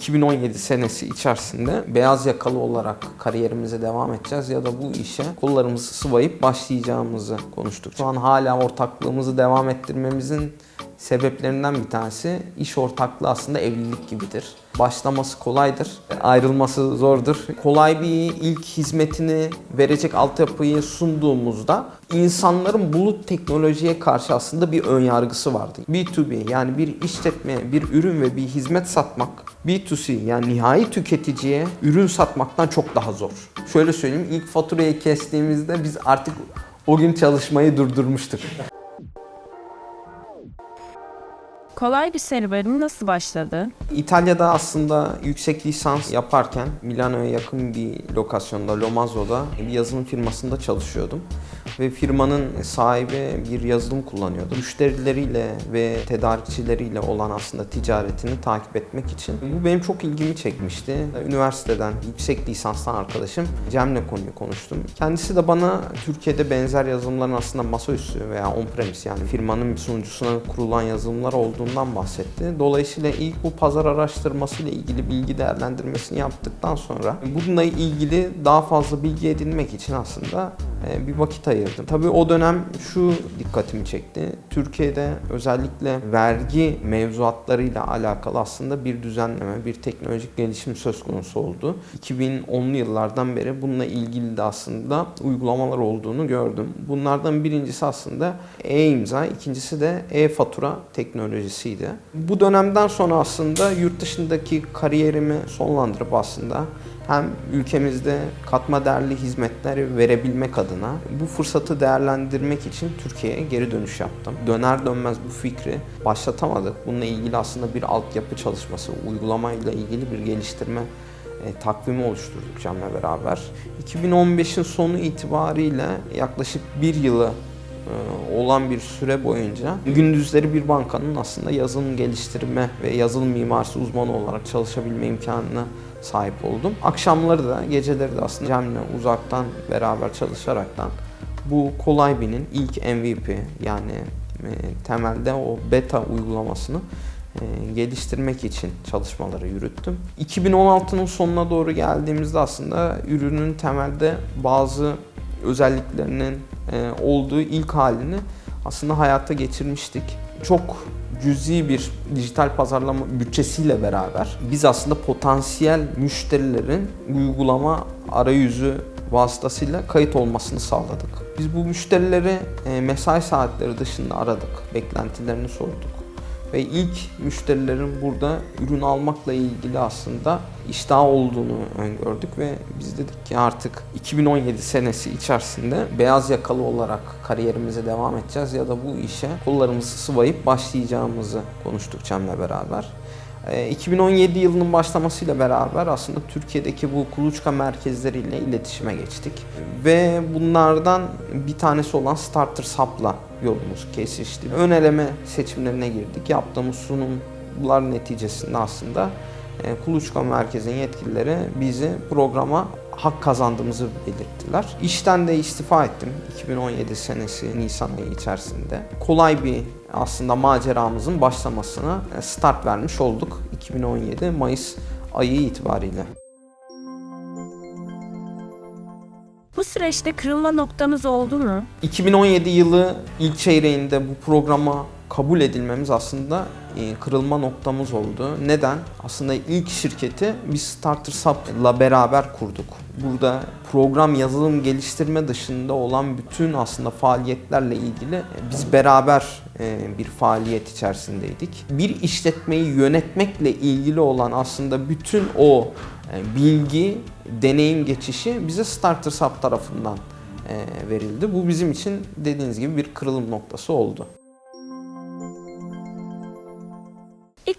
2017 senesi içerisinde beyaz yakalı olarak kariyerimize devam edeceğiz ya da bu işe kollarımızı sıvayıp başlayacağımızı konuştuk. Şu an hala ortaklığımızı devam ettirmemizin sebeplerinden bir tanesi iş ortaklığı aslında evlilik gibidir. Başlaması kolaydır, ayrılması zordur. Kolay bir ilk hizmetini verecek altyapıyı sunduğumuzda insanların bulut teknolojiye karşı aslında bir ön yargısı vardı. B2B yani bir işletmeye bir ürün ve bir hizmet satmak B2C yani nihai tüketiciye ürün satmaktan çok daha zor. Şöyle söyleyeyim ilk faturayı kestiğimizde biz artık o gün çalışmayı durdurmuştuk. Kolay bir serüvenin nasıl başladı? İtalya'da aslında yüksek lisans yaparken Milano'ya yakın bir lokasyonda Lomazzo'da bir yazılım firmasında çalışıyordum. Ve firmanın sahibi bir yazılım kullanıyordu. Müşterileriyle ve tedarikçileriyle olan aslında ticaretini takip etmek için. Bu benim çok ilgimi çekmişti. Üniversiteden yüksek lisanstan arkadaşım Cem'le konuyu konuştum. Kendisi de bana Türkiye'de benzer yazılımların aslında masaüstü veya on-premise yani firmanın sunucusuna kurulan yazılımlar olduğundan bahsetti. Dolayısıyla ilk bu pazar araştırmasıyla ilgili bilgi değerlendirmesini yaptıktan sonra bununla ilgili daha fazla bilgi edinmek için aslında bir vakit ayırdım. Tabii o dönem şu dikkatimi çekti. Türkiye'de özellikle vergi mevzuatlarıyla alakalı aslında bir düzenleme, bir teknolojik gelişim söz konusu oldu. 2010'lu yıllardan beri bununla ilgili de aslında uygulamalar olduğunu gördüm. Bunlardan birincisi aslında e-imza, ikincisi de e-fatura teknolojisiydi. Bu dönemden sonra aslında yurt dışındaki kariyerimi sonlandırıp aslında hem ülkemizde katma değerli hizmetleri verebilmek adına bu fırsatı değerlendirmek için Türkiye'ye geri dönüş yaptım. Döner dönmez bu fikri başlatamadık. Bununla ilgili aslında bir altyapı çalışması, uygulamayla ilgili bir geliştirme e, takvimi oluşturduk Cem'le beraber. 2015'in sonu itibariyle yaklaşık bir yılı e, olan bir süre boyunca gündüzleri bir bankanın aslında yazılım geliştirme ve yazılım mimarisi uzmanı olarak çalışabilme imkanına sahip oldum. Akşamları da geceleri de aslında Cem'le uzaktan beraber çalışaraktan bu kolay binin ilk MVP yani e, temelde o beta uygulamasını e, geliştirmek için çalışmaları yürüttüm. 2016'nın sonuna doğru geldiğimizde aslında ürünün temelde bazı özelliklerinin e, olduğu ilk halini aslında hayata geçirmiştik. Çok cüzi bir dijital pazarlama bütçesiyle beraber biz aslında potansiyel müşterilerin uygulama arayüzü vasıtasıyla kayıt olmasını sağladık. Biz bu müşterileri e, mesai saatleri dışında aradık, beklentilerini sorduk ve ilk müşterilerin burada ürün almakla ilgili aslında iştah olduğunu öngördük ve biz dedik ki artık 2017 senesi içerisinde beyaz yakalı olarak kariyerimize devam edeceğiz ya da bu işe kollarımızı sıvayıp başlayacağımızı konuştuk Cem'le beraber. 2017 yılının başlamasıyla beraber aslında Türkiye'deki bu kuluçka merkezleriyle iletişime geçtik. Ve bunlardan bir tanesi olan Starter Hub'la yolumuz kesişti. Ön eleme seçimlerine girdik. Yaptığımız sunumlar neticesinde aslında Kuluçka Merkezi'nin yetkilileri bizi programa hak kazandığımızı belirttiler. İşten de istifa ettim 2017 senesi Nisan ayı içerisinde. Kolay bir aslında maceramızın başlamasına start vermiş olduk 2017 Mayıs ayı itibariyle. Bu süreçte kırılma noktamız oldu mu? 2017 yılı ilk çeyreğinde bu programa kabul edilmemiz aslında e, kırılma noktamız oldu. Neden? Aslında ilk şirketi biz Starter Sub'la beraber kurduk. Burada program yazılım geliştirme dışında olan bütün aslında faaliyetlerle ilgili e, biz beraber e, bir faaliyet içerisindeydik. Bir işletmeyi yönetmekle ilgili olan aslında bütün o bilgi, deneyim geçişi bize Starter tarafından verildi. Bu bizim için dediğiniz gibi bir kırılım noktası oldu.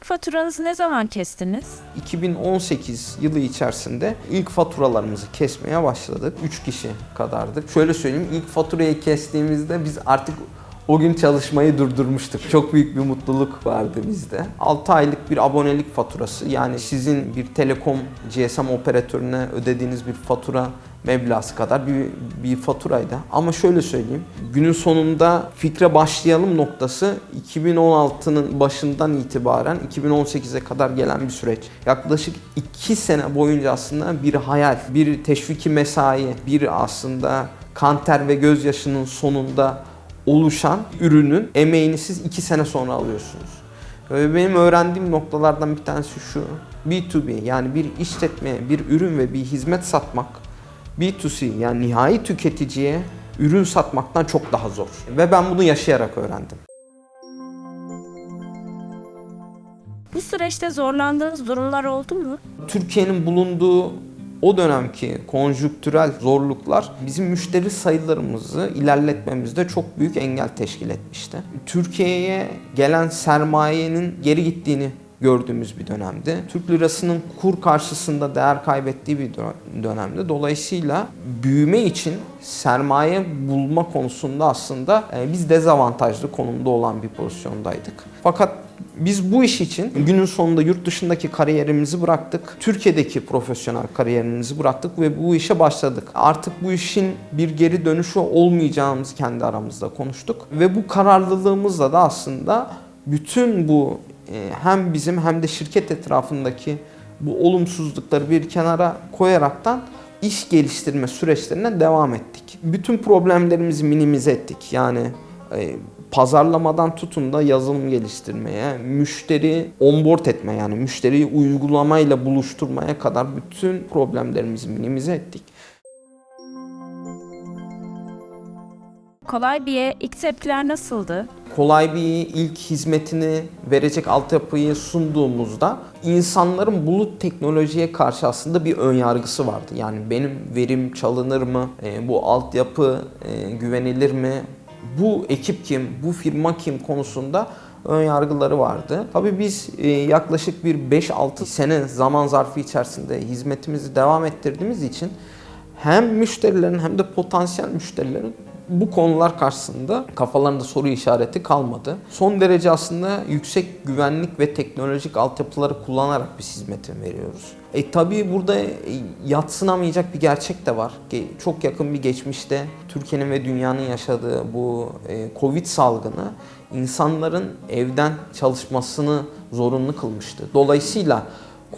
İlk faturanızı ne zaman kestiniz? 2018 yılı içerisinde ilk faturalarımızı kesmeye başladık. 3 kişi kadardık. Şöyle söyleyeyim ilk faturayı kestiğimizde biz artık o gün çalışmayı durdurmuştuk. Çok büyük bir mutluluk vardı bizde. 6 aylık bir abonelik faturası yani sizin bir telekom GSM operatörüne ödediğiniz bir fatura meblası kadar bir, bir faturaydı. Ama şöyle söyleyeyim. Günün sonunda fikre başlayalım noktası 2016'nın başından itibaren 2018'e kadar gelen bir süreç. Yaklaşık 2 sene boyunca aslında bir hayal, bir teşviki mesai, bir aslında kanter ve gözyaşının sonunda oluşan ürünün emeğini siz 2 sene sonra alıyorsunuz. Ve benim öğrendiğim noktalardan bir tanesi şu. B2B yani bir işletmeye bir ürün ve bir hizmet satmak B2C yani nihai tüketiciye ürün satmaktan çok daha zor. Ve ben bunu yaşayarak öğrendim. Bu süreçte zorlandığınız durumlar oldu mu? Türkiye'nin bulunduğu o dönemki konjüktürel zorluklar bizim müşteri sayılarımızı ilerletmemizde çok büyük engel teşkil etmişti. Türkiye'ye gelen sermayenin geri gittiğini gördüğümüz bir dönemdi. Türk lirasının kur karşısında değer kaybettiği bir dö- dönemde. Dolayısıyla büyüme için sermaye bulma konusunda aslında e, biz dezavantajlı konumda olan bir pozisyondaydık. Fakat biz bu iş için günün sonunda yurt dışındaki kariyerimizi bıraktık. Türkiye'deki profesyonel kariyerimizi bıraktık ve bu işe başladık. Artık bu işin bir geri dönüşü olmayacağımızı kendi aramızda konuştuk. Ve bu kararlılığımızla da aslında bütün bu hem bizim hem de şirket etrafındaki bu olumsuzlukları bir kenara koyaraktan iş geliştirme süreçlerine devam ettik. Bütün problemlerimizi minimize ettik. Yani e, pazarlamadan tutun da yazılım geliştirmeye, müşteri onboard etme yani müşteriyi uygulamayla buluşturmaya kadar bütün problemlerimizi minimize ettik. Kolay bir ilk tepkiler nasıldı? kolay bir ilk hizmetini verecek altyapıyı sunduğumuzda insanların bulut teknolojiye karşı aslında bir ön yargısı vardı. Yani benim verim çalınır mı? E, bu altyapı e, güvenilir mi? Bu ekip kim? Bu firma kim konusunda ön yargıları vardı. Tabii biz e, yaklaşık bir 5-6 sene zaman zarfı içerisinde hizmetimizi devam ettirdiğimiz için hem müşterilerin hem de potansiyel müşterilerin bu konular karşısında kafalarında soru işareti kalmadı. Son derece aslında yüksek güvenlik ve teknolojik altyapıları kullanarak bir hizmeti veriyoruz. E tabii burada e, yatsınamayacak bir gerçek de var. Çok yakın bir geçmişte Türkiye'nin ve dünyanın yaşadığı bu e, Covid salgını insanların evden çalışmasını zorunlu kılmıştı. Dolayısıyla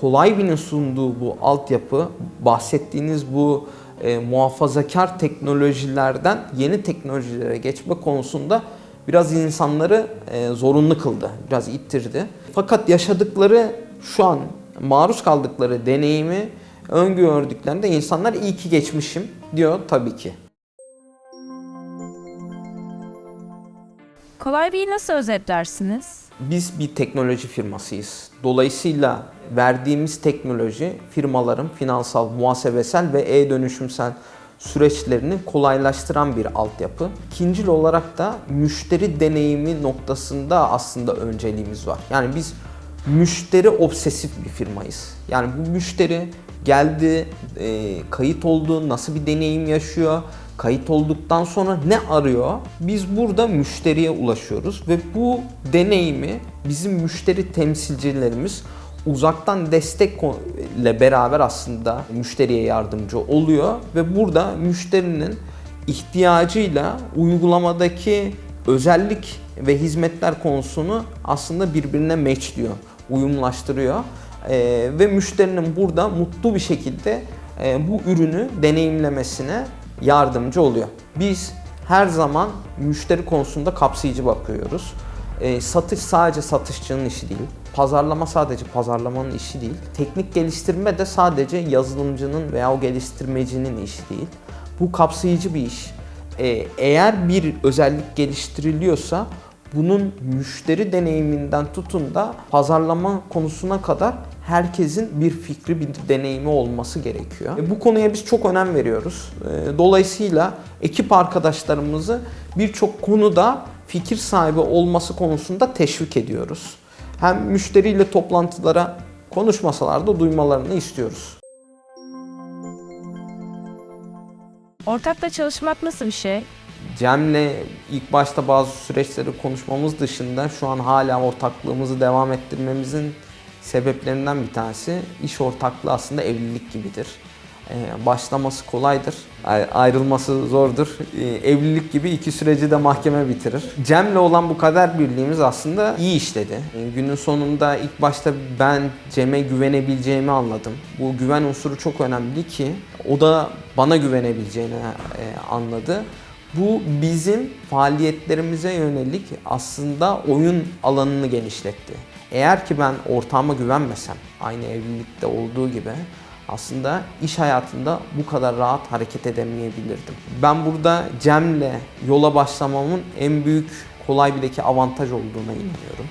Kolay sunduğu bu altyapı, bahsettiğiniz bu e, muhafazakar teknolojilerden yeni teknolojilere geçme konusunda biraz insanları e, zorunlu kıldı, biraz ittirdi. Fakat yaşadıkları şu an maruz kaldıkları deneyimi öngördüklerinde insanlar iyi ki geçmişim diyor tabii ki. Kolay bir nasıl özetlersiniz? Biz bir teknoloji firmasıyız. Dolayısıyla verdiğimiz teknoloji firmaların finansal, muhasebesel ve e-dönüşümsel süreçlerini kolaylaştıran bir altyapı. İkincil olarak da müşteri deneyimi noktasında aslında önceliğimiz var. Yani biz müşteri obsesif bir firmayız. Yani bu müşteri geldi, e, kayıt oldu, nasıl bir deneyim yaşıyor, kayıt olduktan sonra ne arıyor? Biz burada müşteriye ulaşıyoruz ve bu deneyimi bizim müşteri temsilcilerimiz uzaktan destek ko- ile beraber aslında müşteriye yardımcı oluyor ve burada müşterinin ihtiyacıyla uygulamadaki özellik ve hizmetler konusunu aslında birbirine matchliyor, uyumlaştırıyor. Ee, ve müşterinin burada mutlu bir şekilde e, bu ürünü deneyimlemesine yardımcı oluyor. Biz her zaman müşteri konusunda kapsayıcı bakıyoruz. E, satış sadece satışçının işi değil. Pazarlama sadece pazarlamanın işi değil. Teknik geliştirme de sadece yazılımcının veya o geliştirmecinin işi değil. Bu kapsayıcı bir iş. E, eğer bir özellik geliştiriliyorsa bunun müşteri deneyiminden tutun da pazarlama konusuna kadar herkesin bir fikri, bir deneyimi olması gerekiyor. E, bu konuya biz çok önem veriyoruz. E, dolayısıyla ekip arkadaşlarımızı birçok konuda fikir sahibi olması konusunda teşvik ediyoruz. Hem müşteriyle toplantılara konuşmasalar da duymalarını istiyoruz. Ortakla çalışmak nasıl bir şey? Cem'le ilk başta bazı süreçleri konuşmamız dışında şu an hala ortaklığımızı devam ettirmemizin sebeplerinden bir tanesi iş ortaklığı aslında evlilik gibidir. e, başlaması kolaydır. Ay- Ayrılması zordur. E, Evlilik gibi iki süreci de mahkeme bitirir. Cem'le olan bu kader birliğimiz aslında iyi işledi. E, Günün sonunda ilk başta ben Cem'e güvenebileceğimi anladım. Bu güven unsuru çok önemli ki o da bana güvenebileceğini e, anladı. Bu bizim faaliyetlerimize yönelik aslında oyun alanını genişletti. Eğer ki ben ortağıma güvenmesem, aynı evlilikte olduğu gibi aslında iş hayatında bu kadar rahat hareket edemeyebilirdim. Ben burada Cem'le yola başlamamın en büyük kolay bir de ki avantaj olduğuna inanıyorum.